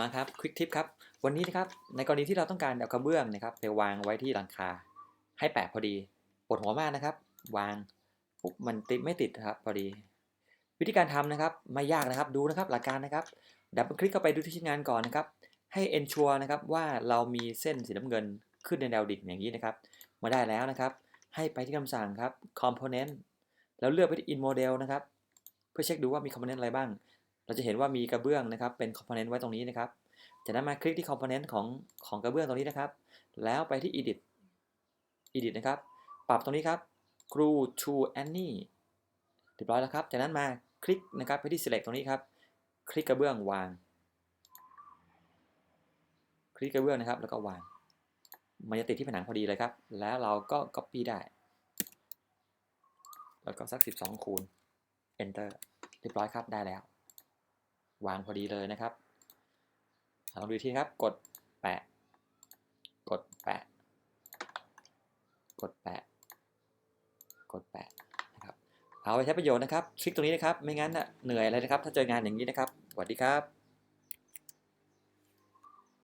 มาครับควิกทิปครับวันนี้นะครับในกรณีที่เราต้องการเอากระเบื้องนะครับไปวางไว้ที่หลังคา ให้แปะพอดีปวดหัวมากนะครับ วางปุ๊บมันติดไม่ติดครับพอดี วิธีการทำนะครับไม่ยากนะครับดูนะครับหลักการนะครับดับเบิลคลิกเข้าไปดูที่ชิ้นงานก่อนนะครับ ให้ ensure นะครับว่าเรามีเส้นสีน้ำเงินขึ้นในแนวดิ่งอย่างนี้นะครับ มาได้แล้วนะครับ ให้ไปที่คำสั่งครับ component แล้วเลือกไปที่ in model นะครับ เพื่อเช็คดูว่ามี component อะไรบ้าง เราจะเห็นว่ามีกระเบื้องนะครับเป็น component ไว้ตรงนี้นะครับ จากนั้นมาคลิกที่ component ของของกระเบื้องตรงนี้นะครับ แล้วไปที่ edit edit นะครับ ปรับตรงนี้ครับ glue to any เรียบร้อยแล้วครับ จากนั้นมาคลิกนะครับไปที่ select ตรงนี้ครับ คลิกกระเบื้องวาง คลิกกระเบื้องนะครับ แล้วก็วาง มันจะติดที่ผนังพอดีเลยครับ แล้วเราก็ copy ได้ แล้วก็สัก 12 คูณ enter เรียบร้อยครับ ได้แล้ว วางพอดีเลยนะครับลองดูอีกทีครับกดแปะ กดแปะ กดแปะ กดแปะนะครับเอาไปใช้ประโยชน์นะครับคลิกตรงนี้นะครับ ไม่งั้นน่ะเหนื่อยเลยนะครับ ถ้าเจองานอย่างนี้นะครับสวัสดีครับ